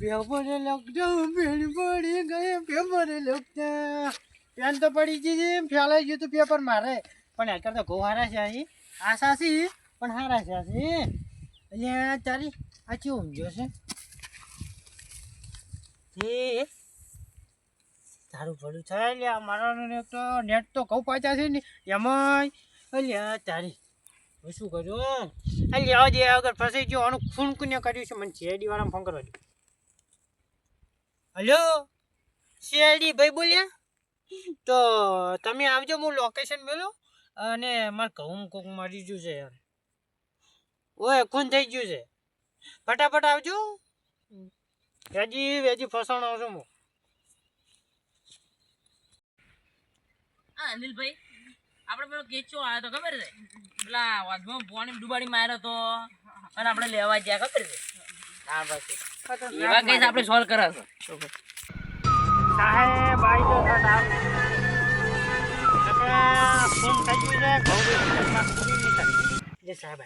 પેપરે lockdown ભીડ પડી ગઈ પેપરે લોકડાઉન. પેન તો પડી ગઈ છે, ફેલાઈ ગયું તું પેપર મારે. પણ એ તો ઘઉં હારા છે અહીં આશા છે પણ હારા છે આ એટલે તારી આ ચેવું ઊંઘ્યો છે? એ તારું ભલું થાય લે મારા તો નેટ તો ઘઉં પાછા છે ને, એમાંય. અલ્યા તારી, હવે શું કર્યું અલ્યા જે આગળ ફસાઈ ગયો, આનું ખૂન કર્યું છે, મને છેડી વાળા ફોન કરવા હલો? શિયાળી ભાઈ બોલ્યા? તો તમે આવજો, હું લોકેશન મેલો અને મારે ઘઉં કોક મરી ગયું છે યાર. ઓય, ખૂન થઈ ગયું છે. ફટાફટ આવજો. વેજી વેજી ફસાણો છું હું. અનિલભાઈ, આપણે પેલો કેચો આવ્યો તો ખબર છે? પેલા વાદમાં પાણી ડુબાડી માર્યો તો, અને આપણે લેવા ગયા, ખબર છે? હા બસ. એવા કેસ આપણે સોલ્વ કરે સાહેબ આવી જો સાહેબ ફોન થઈ ગયું છે ઘઉં બી ફોનમાં પૂરી નહીં થાય. જે સાહેબ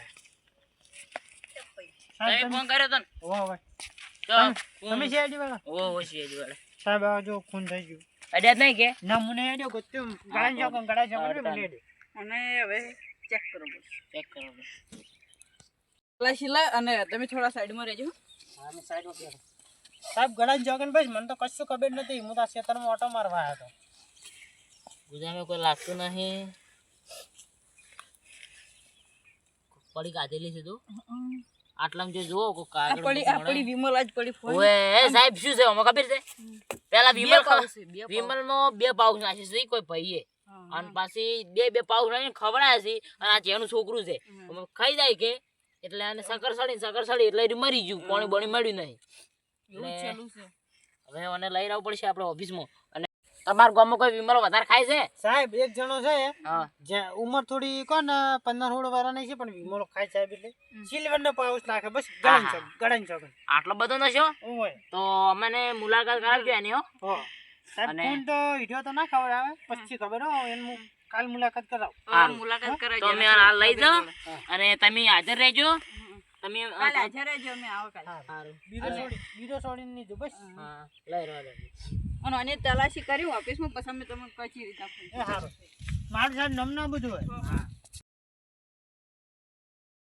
સાહેબ ફોન કર્યો તો ને. તમે- વાહ, વાહ. તમે- તમે શેરડી વાળા? ઓ ઓ છે જ વાળા. સાહેબ આ જો થઈ ગયું. અડ્યા નહીં કે? ના મને હેડ્યો ગોત્યું. ગળા ચોક ગળા ચોક હા, મને હેડ્યો અને હવે ચેક કરો ચેક કરો. પેલા શીલા અને તમે થોડા સાઈડમાં રહેજો. સાઈડમાં સાહેબ ગળા જોગનભાઈ મને તો કશું ખબર નથી. હું તો આ ખેતરમાં ઓટો મારવા આવ્યો હતો. ગુજરાતમાં કોઈ લાગતું નહીં. પડી કાઢેલી છે તું? આટલામાં જો જુઓ કોઈ કાગળ પડી આ પડી વિમલ આજ પડી ફોન. ઓએ સાહેબ શું છે આમાં ખબર છે? પેલા બે વિમલ. વિમલ પાઉચ નાખી છે કોઈ ભાઈએ. અને પાછી બે બે પાઉચ નાખીને ખવડાયા છે. અને આ જેનું છોકરું છે. ખાઈ જાય કે? એટલે આને સકર સડી સકર સડી એટલે એ મરી ગયું. પાણી બણી મળ્યું નહીં. હવે મને લઈ આવવું પડશે આપણે ઓફિસમાં. અને તમારા ગામમાં કોઈ વિમલ વધારે ખાય છે? સાહેબ એક જણો છે. હા. જે ઉંમર થોડી કોણ પંદર સોળ વર્ષની છે પણ વિમોલો ખાય સાહેબ એટલે. સિલ્વર નો પાઉચ નાખે બસ ગળન ચોક ગળન ચોક આટલો બધો નશો? તો અમને મુલાકાત કરાવજો એની હો. અને- ખૂન તો વિડિયો તો ના ખબર આવે પછી ખબર હો એમ કાલ મુલાકાત કરાવ. હા. મુલાકાત કરાવી તો અમે આ લઈ જાઓ અને તમે હાજર રહેજો. તમે કાલ હાજર રહેજો અમે આવો કાલ. સારું. બીજો છોડી બીજો છોડીને જો બસ. હા. લઈ રહ્યો અને અને તલાશી કરી ઓફિસમાં પછી અમે તમને કચી રીતના આપું એ સારું. મારું સાહેબ નમના બધું હોય.